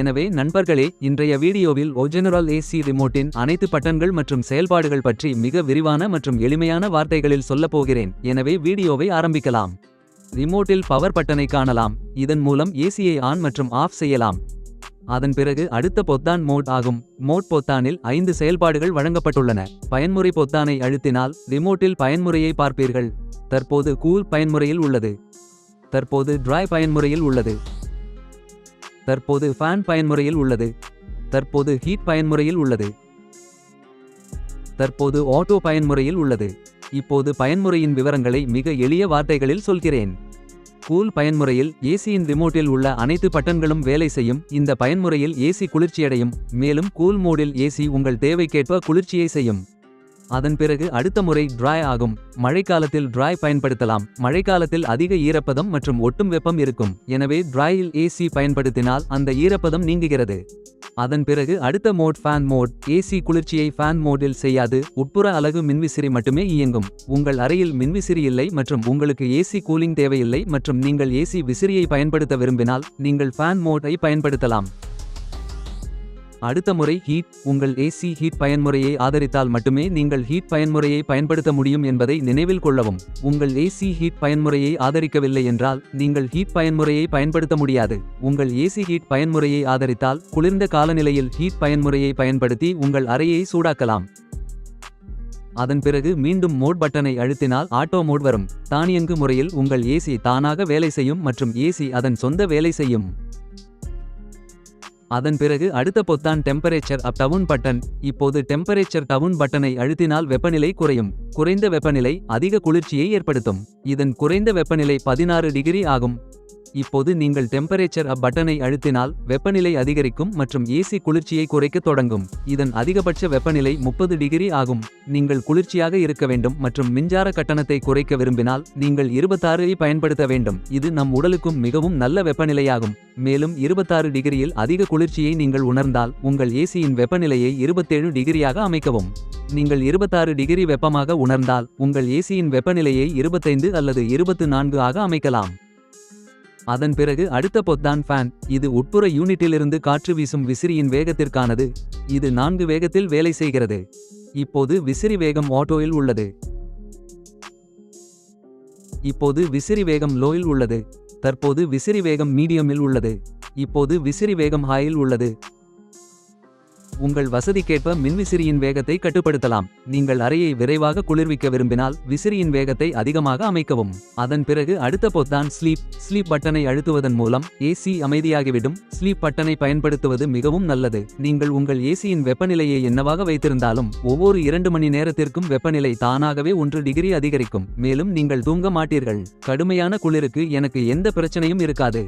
எனவே நண்பர்களே இன்றைய வீடியோவில் ஒஜெனரல் ஏசி ரிமோட்டின் அனைத்து பட்டன்கள் மற்றும் செயல்பாடுகள் பற்றி மிக விரிவான மற்றும் எளிமையான வார்த்தைகளில் சொல்லப் போகிறேன். எனவே வீடியோவை ஆரம்பிக்கலாம். ரிமோட்டில் பவர் பட்டனை காணலாம். இதன் மூலம் ஏசியை ஆன் மற்றும் ஆஃப் செய்யலாம். அதன் பிறகு அடுத்த பொத்தான் மோட் ஆகும். மோட் பொத்தானில் ஐந்து செயல்பாடுகள் வழங்கப்பட்டுள்ளன. பயன்முறை பொத்தானை அழுத்தினால் ரிமோட்டில் பயன்முறையை பார்ப்பீர்கள். தற்போது கூல் பயன்முறையில் உள்ளது. தற்போது டிராய் பயன்முறையில் உள்ளது. தற்போது ஃபேன் பயன்முறையில் உள்ளது. தற்போது ஹீட் பயன்முறையில் உள்ளது. தற்போது ஆட்டோ பயன்முறையில் உள்ளது. இப்போது பயன்முறையின் விவரங்களை மிக எளிய வார்த்தைகளில் சொல்கிறேன். கூல் பயன்முறையில் ஏசியின் ரிமோட்டில் உள்ள அனைத்து பட்டன்களும் வேலை செய்யும். இந்த பயன்முறையில் ஏசி குளிர்ச்சியடையும். மேலும் கூல் மோடில் ஏசி உங்கள் தேவைக்கேற்ப குளிர்ச்சியை செய்யும். அதன் பிறகு அடுத்த முறை ட்ராய் ஆகும். மழைக்காலத்தில் டிராய் பயன்படுத்தலாம். மழைக்காலத்தில் அதிக ஈரப்பதம் மற்றும் ஒட்டும் வெப்பம் இருக்கும். எனவே டிராயில் ஏசி பயன்படுத்தினால் அந்த ஈரப்பதம் நீங்குகிறது. அதன் பிறகு அடுத்த மோட் ஃபேன் மோட் ஏசி குளிர்ச்சியை ஃபேன் மோடில் செய்யாது. உட்புற அலகு மின்விசிறி மட்டுமே இயங்கும். உங்கள் அறையில் மின்விசிறி இல்லை மற்றும் உங்களுக்கு ஏசி கூலிங் தேவையில்லை மற்றும் நீங்கள் ஏசி விசிறியை பயன்படுத்த விரும்பினால் நீங்கள் ஃபேன் மோட்டை பயன்படுத்தலாம். அடுத்த முறை ஹீட் உங்கள் ஏசி ஹீட் பயன்முறையை ஆதரித்தால் மட்டுமே நீங்கள் ஹீட் பயன்முறையை பயன்படுத்த முடியும் என்பதை நினைவில் கொள்ளவும். உங்கள் ஏசி ஹீட் பயன்முறையை ஆதரிக்கவில்லை என்றால் நீங்கள் ஹீட் பயன்முறையை பயன்படுத்த முடியாது. உங்கள் ஏசி ஹீட் பயன்முறையை ஆதரித்தால் குளிர்ந்த காலநிலையில் ஹீட் பயன்முறையை பயன்படுத்தி உங்கள் அறையை சூடாக்கலாம். அதன் பிறகு மீண்டும் மோட் பட்டனை அழுத்தினால் ஆட்டோ மோட் வரும். தானியங்கு முறையில் உங்கள் ஏசி தானாக வேலை செய்யும் மற்றும் ஏசி அதன் சொந்த வேலை செய்யும். அதன் பிறகு அடுத்த பொத்தான் டெம்பரேச்சர் அப் டவுன் பட்டன். இப்போது டெம்பரேச்சர் டவுன் பட்டனை அழுத்தினால் வெப்பநிலை குறையும். குறைந்த வெப்பநிலை அதிக குளிர்ச்சியை ஏற்படுத்தும். இதன் குறைந்த வெப்பநிலை பதினாறு டிகிரி ஆகும். இப்போது நீங்கள் டெம்பரேச்சர் அப் பட்டனை அழுத்தினால் வெப்பநிலை அதிகரிக்கும் மற்றும் ஏசி குளிர்ச்சியை குறைக்கத் தொடங்கும். இதன் அதிகபட்ச வெப்பநிலை முப்பது டிகிரி ஆகும். நீங்கள் குளிர்ச்சியாக இருக்க வேண்டும் மற்றும் மின்சார கட்டணத்தை குறைக்க விரும்பினால் நீங்கள் இருபத்தாறு பயன்படுத்த வேண்டும். இது நம் உடலுக்கும் மிகவும் நல்ல வெப்பநிலையாகும். மேலும் இருபத்தாறு டிகிரியில் அதிக குளிர்ச்சியை நீங்கள் உணர்ந்தால் உங்கள் ஏசியின் வெப்பநிலையை இருபத்தேழு டிகிரியாக அமைக்கவும். நீங்கள் இருபத்தாறு டிகிரி வெப்பமாக உணர்ந்தால் உங்கள் ஏசியின் வெப்பநிலையை இருபத்தைந்து அல்லது இருபத்து நான்கு ஆக அமைக்கலாம். அதன் பிறகு அடுத்த பொத்தான் ஃபேன் இது உட்புற யூனிட்டிலிருந்து காற்று வீசும் விசிறியின் வேகத்திற்கானது. இது நான்கு வேகத்தில் வேலை செய்கிறது. இப்போது விசிறி வேகம் ஆட்டோயில் உள்ளது. இப்போது விசிறி வேகம் லோயில் உள்ளது. தற்போது விசிறி வேகம் மீடியமில் உள்ளது. இப்போது விசிறி வேகம் ஹாயில் உள்ளது. உங்கள் வசதிக்கேற்ப மின்விசிறியின் வேகத்தை கட்டுப்படுத்தலாம். நீங்கள் அறையை விரைவாக குளிர்விக்க விரும்பினால் விசிறியின் வேகத்தை அதிகமாக அமைக்கவும். அதன் பிறகு அடுத்த பொத்தான் ஸ்லீப். ஸ்லீப் பட்டனை அழுத்துவதன் மூலம் ஏசி அமைதியாகிவிடும். ஸ்லீப் பட்டனை பயன்படுத்துவது மிகவும் நல்லது. நீங்கள் உங்கள் ஏசியின் வெப்பநிலையை என்னவாக வைத்திருந்தாலும் ஒவ்வொரு இரண்டு மணி நேரத்திற்கும் வெப்பநிலை தானாகவே ஒன்று டிகிரி அதிகரிக்கும். மேலும் நீங்கள் தூங்க மாட்டீர்கள். கடுமையான குளிருக்கு எனக்கு எந்த பிரச்சனையும் இருக்காது.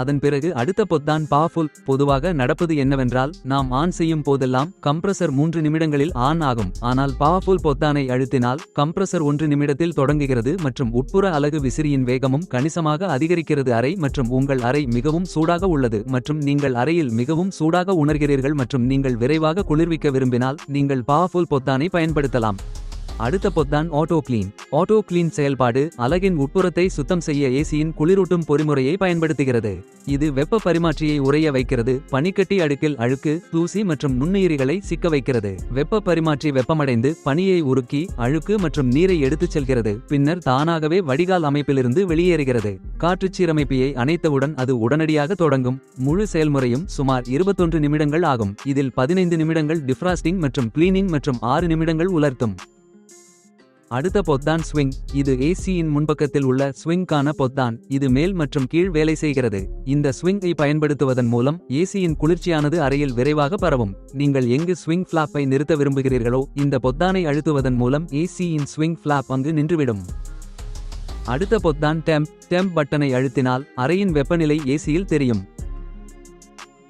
அதன் பிறகு அடுத்த பொத்தான் பாஃபுல் பொதுவாக நடப்பது என்னவென்றால் நாம் ஆன் செய்யும் போதெல்லாம் கம்ப்ரசர் மூன்று நிமிடங்களில் ஆன் ஆகும். ஆனால் பாஃபுல் பொத்தானை அழுத்தினால் கம்ப்ரசர் ஒன்று நிமிடத்தில் தொடங்குகிறது மற்றும் உட்புற அலகு விசிறியின் வேகமும் கணிசமாக அதிகரிக்கிறது. அறை மற்றும் உங்கள் அறை மிகவும் சூடாக உள்ளது மற்றும் நீங்கள் அறையில் மிகவும் சூடாக உணர்கிறீர்கள் மற்றும் நீங்கள் விரைவாக குளிர்விக்க விரும்பினால் நீங்கள் பாஃபுல் பொத்தானை பயன்படுத்தலாம். அடுத்த பொத்தான் ஆட்டோ கிளீன் ஆட்டோ கிளீன் செயல்பாடு அலகின் உட்புறத்தை சுத்தம் செய்ய ஏசியின் குளிரூட்டும் பொறிமுறையை பயன்படுத்துகிறது. இது வெப்ப பரிமாற்றியை உறைய வைக்கிறது பனிக்கட்டி அடுக்கில் அழுக்கு தூசி மற்றும் நுண்ணுயிரிகளை சிக்க வைக்கிறது. வெப்ப பரிமாற்றி வெப்பமடைந்து பனியை உருக்கி அழுக்கு மற்றும் நீரை எடுத்துச் செல்கிறது. பின்னர் தானாகவே வடிகால் அமைப்பிலிருந்து வெளியேறுகிறது. காற்றுச் சீரமைப்பியை அணைத்தவுடன் அது உடனடியாக தொடங்கும். முழு செயல்முறையும் சுமார் இருபத்தொன்று நிமிடங்கள் ஆகும். இதில் பதினைந்து நிமிடங்கள் டிஃப்ராஸ்டிங் மற்றும் கிளீனிங் மற்றும் ஆறு நிமிடங்கள் உலர்த்தும். அடுத்த பொத்தான் ஸ்விங். இது ஏசியின் முன்பக்கத்தில் உள்ள ஸ்விங்கான பொத்தான். இது மேல் மற்றும் கீழ் வேலை செய்கிறது. இந்த ஸ்விங்கை பயன்படுத்துவதன் மூலம் ஏசியின் குளிர்ச்சியானது அறையில் விரைவாக பரவும். நீங்கள் எங்கு ஸ்விங் ஃபிளாப்பை நிறுத்த விரும்புகிறீர்களோ இந்த பொத்தானை அழுத்துவதன் மூலம் ஏசியின் ஸ்விங் ஃபிளாப் அங்கு நின்றுவிடும். அடுத்த பொத்தான் டெம்ப். டெம்ப் பட்டனை அழுத்தினால் அறையின் வெப்பநிலை ஏசியில் தெரியும்.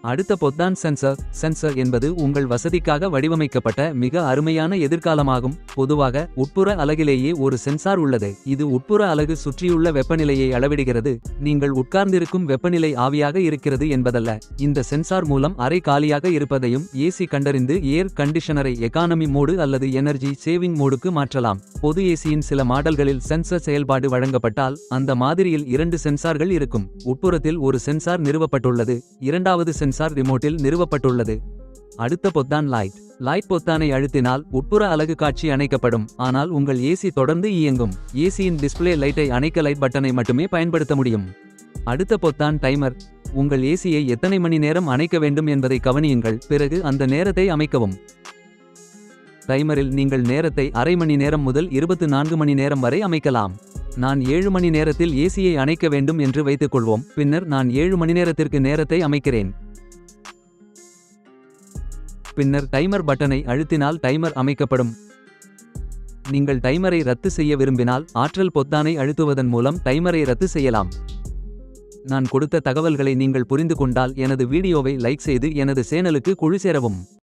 அடுத்த பொத்தான் சென்சர் சென்சர் என்பது உங்கள் வசதிக்காக வடிவமைக்கப்பட்ட மிக அருமையான எதிர்காலமாகும். பொதுவாக உட்புற அலகிலேயே ஒரு சென்சார் உள்ளது. இது உட்புற அலகு சுற்றியுள்ள வெப்பநிலையை அளவிடுகிறது. நீங்கள் உட்கார்ந்திருக்கும் வெப்பநிலை ஆவியாக இருக்கிறது என்பதல்ல. இந்த சென்சார் மூலம் அறை காலியாக இருப்பதையும் ஏசி கண்டறிந்து ஏர் கண்டிஷனரை எகானமி மோடு அல்லது எனர்ஜி சேவிங் மோடுக்கு மாற்றலாம். பொது ஏசியின் சில மாடல்களில் சென்சர் செயல்பாடு வழங்கப்பட்டால் அந்த மாதிரியில் இரண்டு சென்சார்கள் இருக்கும். உட்புறத்தில் ஒரு சென்சார் நிறுவப்பட்டுள்ளது. இரண்டாவது சென்சார் சென்சார் ரிமோட்டில் நிறுவப்பட்டுள்ளது. அடுத்த பொத்தான் லைட் லைட் பொத்தானை அழுத்தினால் உட்புற அழகு காட்சி அணைக்கப்படும். ஆனால் உங்கள் ஏசி தொடர்ந்து இயங்கும். ஏசியின் டிஸ்பிளே லைட்டை அணைக்க லைட் பட்டனை மட்டுமே பயன்படுத்த முடியும். அடுத்த பொத்தான் டைமர் உங்கள் ஏசியை எத்தனை மணி நேரம் அணைக்க வேண்டும் என்பதை கவனியுங்கள். பிறகு அந்த நேரத்தை அமைக்கவும். டைமரில் நீங்கள் நேரத்தை அரை மணி நேரம் முதல் இருபத்து நான்கு மணி நேரம் வரை அமைக்கலாம். நான் ஏழு மணி நேரத்தில் ஏசியை அணைக்க வேண்டும் என்று வைத்துக்கொள்வோம். பின்னர் நான் ஏழு மணி நேரத்திற்கு நேரத்தை அமைக்கிறேன். பின்னர் டைமர் பட்டனை அழுத்தினால் டைமர் அமைக்கப்படும். நீங்கள் டைமரை ரத்து செய்ய விரும்பினால் ஆற்றல் பொத்தானை அழுத்துவதன் மூலம் டைமரை ரத்து செய்யலாம். நான் கொடுத்த தகவல்களை நீங்கள் புரிந்து கொண்டால் எனது வீடியோவை லைக் செய்து எனது சேனலுக்கு குழு சேரவும்.